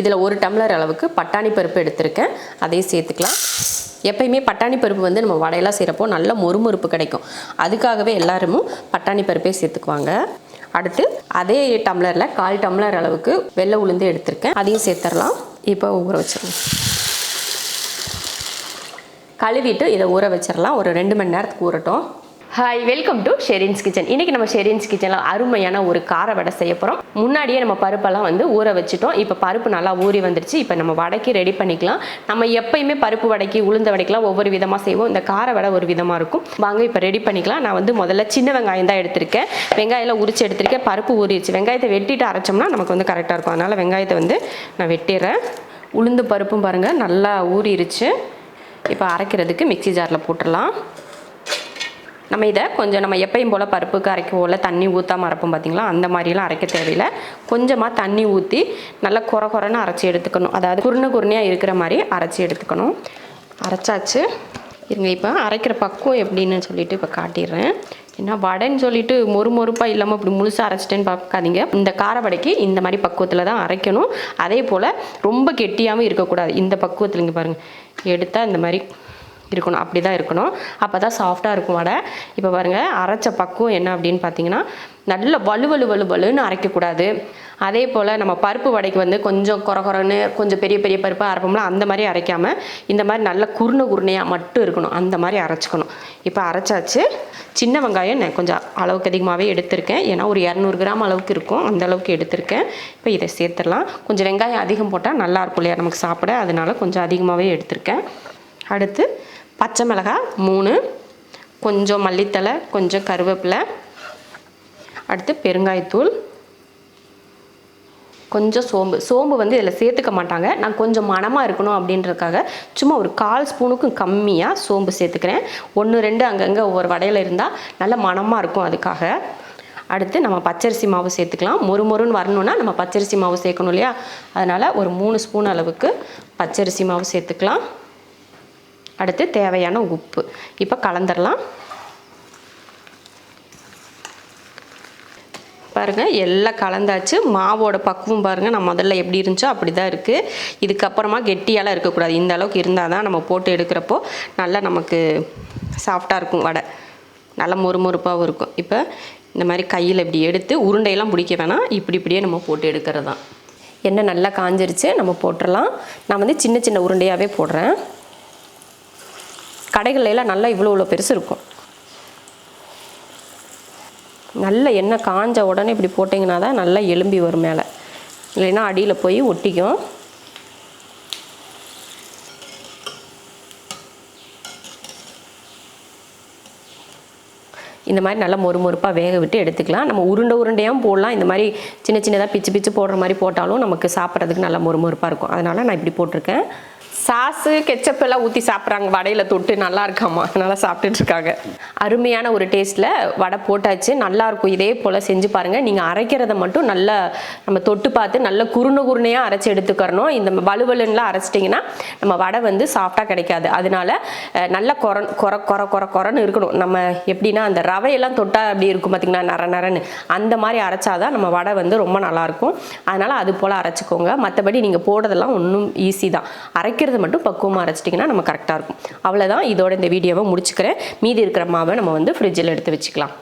இதில் ஒரு டம்ளர் அளவுக்கு பட்டாணி பருப்பு எடுத்திருக்கேன். அதையும் சேர்த்துக்கலாம். எப்பயுமே பட்டாணி பருப்பு வந்து நம்ம வடையெல்லாம் செய்கிறப்போ நல்ல மொறுமொறுப்பு கிடைக்கும். அதுக்காகவே எல்லாரும் பட்டாணி பருப்பே சேர்த்துக்குவாங்க. அடுத்து அதே டம்ளரில் கால் டம்ளர் அளவுக்கு வெள்ளை உளுந்து எடுத்திருக்கேன். அதையும் சேர்த்துடலாம் இப்போ ஊற வச்சிடலாம். கழுவிட்டு இதை ஊற வச்சிடலாம். ஒரு ரெண்டு மணி நேரத்துக்கு ஊறட்டும். Hi welcome to Sherin's kitchen இன்றைக்கி நம்ம ஷெரின்ஸ் கிச்சனில் அருமையான ஒரு கார வடை செய்ய போகிறோம் முன்னாடியே நம்ம பருப்பெல்லாம் வந்து ஊற வச்சுட்டோம். இப்போ பருப்பு நல்லா ஊறி வந்துருச்சு. இப்போ நம்ம வடைக்கு ரெடி பண்ணிக்கலாம். நம்ம எப்பயுமே பருப்பு வடைக்கு உளுந்த வடைக்கெலாம் ஒவ்வொரு விதமாக செய்வோம். இந்த கார வடை ஒரு விதமாக இருக்கும். வாங்க இப்போ ரெடி பண்ணிக்கலாம். நான் வந்து முதல்ல சின்ன வெங்காயம் தான் எடுத்திருக்கேன். வெங்காயம்லாம் உரிச்சு எடுத்திருக்கேன். பருப்பு ஊறிடுச்சு. வெங்காயத்தை வெட்டிட்டு அரைச்சோம்னா நமக்கு வந்து கரெக்டாக இருக்கும். அதனால் வெங்காயத்தை வந்து நான் வெட்டிடுறேன். உளுந்து பருப்பும் பாருங்கள் நல்லா ஊறிடுச்சு. இப்போ அரைக்கிறதுக்கு மிக்ஸி ஜாரில் போட்டுடலாம். நம்ம இதை கொஞ்சம் நம்ம எப்பயும் போல் பருப்புக்கு அரைக்கவோல தண்ணி ஊற்றாம அரைப்போம் பார்த்தீங்களா அந்த மாதிரிலாம் அரைக்க தேவையில்லை. கொஞ்சமாக தண்ணி ஊற்றி நல்லா குறை குறைன்னு அரைச்சி எடுத்துக்கணும். அதாவது குருணை குருணையாக இருக்கிற மாதிரி அரைச்சி எடுத்துக்கணும். அரைச்சாச்சு. இருங்க இப்போ அரைக்கிற பக்குவம் எப்படின்னு சொல்லிட்டு இப்போ காட்டிடுறேன். ஏன்னா வடைன்னு சொல்லிட்டு மொறு மொறுப்பாக இல்லாமல் இப்படி முழுசாக அரைச்சிட்டேன்னு பார்க்காதீங்க இந்த கார வடைக்கு இந்த மாதிரி பக்குவத்தில் தான் அரைக்கணும். அதே போல் ரொம்ப கெட்டியாகவும் இருக்கக்கூடாது. இந்த பக்குவத்தில் இங்கே பாருங்கள் எடுத்தால் இந்த மாதிரி இருக்கணும். அப்படி தான் இருக்கணும். அப்போ தான் சாஃப்டாக இருக்கும் வடை. இப்போ பாருங்கள் அரைச்ச பக்குவம் என்ன அப்படின்னு பார்த்தீங்கன்னா நல்ல வலு வலு வலு வலுன்னு அரைக்கக்கூடாது அதே போல் நம்ம பருப்பு வடைக்கு வந்து கொஞ்சம் குறை குறைன்னு கொஞ்சம் பெரிய பெரிய பருப்பாக அரைப்போம்ல அந்த மாதிரி அரைக்காமல் இந்த மாதிரி நல்ல குருணை குருணையாக மட்டும் இருக்கணும். அந்த மாதிரி அரைச்சிக்கணும். இப்போ அரைச்சாச்சு. சின்ன வெங்காயம் நான் கொஞ்சம் அளவுக்கு அதிகமாகவே எடுத்திருக்கேன். ஏன்னா ஒரு இரநூறு கிராம் அளவுக்கு இருக்கும். அந்த அளவுக்கு எடுத்திருக்கேன். இப்போ இதை சேர்த்துடலாம். கொஞ்சம் வெங்காயம் அதிகம் போட்டால் நல்லா இருக்கும் இல்லையா நமக்கு சாப்பிட. அதனால கொஞ்சம் அதிகமாகவே எடுத்திருக்கேன். அடுத்து பச்சை மிளகாய் மூணு. கொஞ்சம் மல்லித்தலை கொஞ்சம் கருவேப்பிலை. அடுத்து பெருங்காயத்தூள். கொஞ்சம் சோம்பு. சோம்பு வந்து இதில் சேர்த்துக்க மாட்டாங்க. நான் கொஞ்சம் மணமாக இருக்கணும் அப்படின்றதுக்காக சும்மா ஒரு கால் ஸ்பூனுக்கும் கம்மியாக சோம்பு சேர்த்துக்கிறேன். ஒன்று ரெண்டு அங்கங்கே ஒவ்வொரு வடையில் இருந்தால் நல்ல மணமாக இருக்கும் அதுக்காக. அடுத்து நம்ம பச்சரிசி மாவு சேர்த்துக்கலாம். மொறு மொறுன்னு வரணுன்னா நம்ம பச்சரிசி மாவு சேர்க்கணும் இல்லையா? அதனால் ஒரு மூணு ஸ்பூன் அளவுக்கு பச்சரிசி மாவு சேர்த்துக்கலாம். அடுத்து தேவையான உப்பு. இப்போ கலந்துடலாம் பாருங்கள் எல்லாம் கலந்தாச்சு. மாவோட பக்குவம் பாருங்கள் நான் முதல்ல எப்படி இருந்துச்சோ அப்படி தான் இருக்குது இதுக்கப்புறமா கெட்டியாலாம் இருக்கக்கூடாது. இந்த அளவுக்கு இருந்தால் தான் நம்ம போட்டு எடுக்கிறப்போ நல்லா நமக்கு சாஃப்டாக இருக்கும் வடை. நல்லா மொறுமொறுப்பாகவும் இருக்கும். இப்போ இந்த மாதிரி கையில் இப்படி எடுத்து உருண்டையெல்லாம் பிடிக்க வேணாம். இப்படி இப்படியே நம்ம போட்டு எடுக்கிறது தான் எண்ணெய் நல்லா காஞ்சிருச்சு நம்ம போட்டுடலாம் நான் வந்து சின்ன சின்ன உருண்டையாகவே போடுறேன். கடைகள்ல எல்லாம் நல்லா இவ்வளோ இவ்வளோ பெருசு இருக்கும். நல்ல எண்ணெய் காஞ்ச உடனே இப்படி போட்டிங்கன்னா தான் நல்லா எலும்பி வரும் மேலே. இல்லைன்னா அடியில் போய் ஒட்டிக்கும். இந்த மாதிரி நல்லா மொறு மொறுப்பாக வேக விட்டு எடுத்துக்கலாம். நம்ம உருண்டை உருண்டையாகவும் போடலாம். இந்த மாதிரி சின்ன சின்னதாக பிச்சு பிச்சு போடுற மாதிரி போட்டாலும் நமக்கு சாப்பிட்றதுக்கு நல்லா மொறு மொறுப்பாக இருக்கும். அதனால் நான் இப்படி போட்டிருக்கேன். சாஸு கெச்சப் எல்லாம் ஊற்றி சாப்பிட்றாங்க. வடையில் தொட்டு நல்லா இருக்காமா நல்லா சாப்பிட்டுட்டு இருக்காங்க. அருமையான ஒரு டேஸ்ட்டில் வடை போட்டாச்சு. நல்லா இருக்கும். இதே போல் செஞ்சு பாருங்கள் நீங்கள் அரைக்கிறத மட்டும் நல்லா நம்ம தொட்டு பார்த்து நல்ல குருணை குருணையாக அரைச்சி எடுத்துக்கிறணும். இந்த வலுவலுன்னெலாம் அரைச்சிட்டிங்கன்னா நம்ம வடை வந்து சாஃப்டாக கிடைக்காது. அதனால நல்ல கொர கொர கொர கொர கொரன்னு இருக்கணும். நம்ம எப்படின்னா அந்த ரவையெல்லாம் தொட்டால் அப்படி இருக்கும் பார்த்திங்களா நர நரன்னு. அந்த மாதிரி அரைச்சாதான் நம்ம வடை வந்து ரொம்ப நல்லாயிருக்கும் அதனால் அது போல் அரைச்சிக்கோங்க. மற்றபடி நீங்கள் போடுறதெல்லாம் ஒன்றும் ஈஸி தான். அரைக்கிறது மட்டும் பக்குவமாக அரைச்சிட்டிங்கன்னா நம்ம கரெக்டாக இருக்கும். அவ்வளோதான் இதோட இந்த வீடியோவை முடிச்சுக்கிறேன். மீதி இருக்கிற மாவை நம்ம வந்து ஃப்ரிட்ஜில் எடுத்து வச்சுக்கலாம்.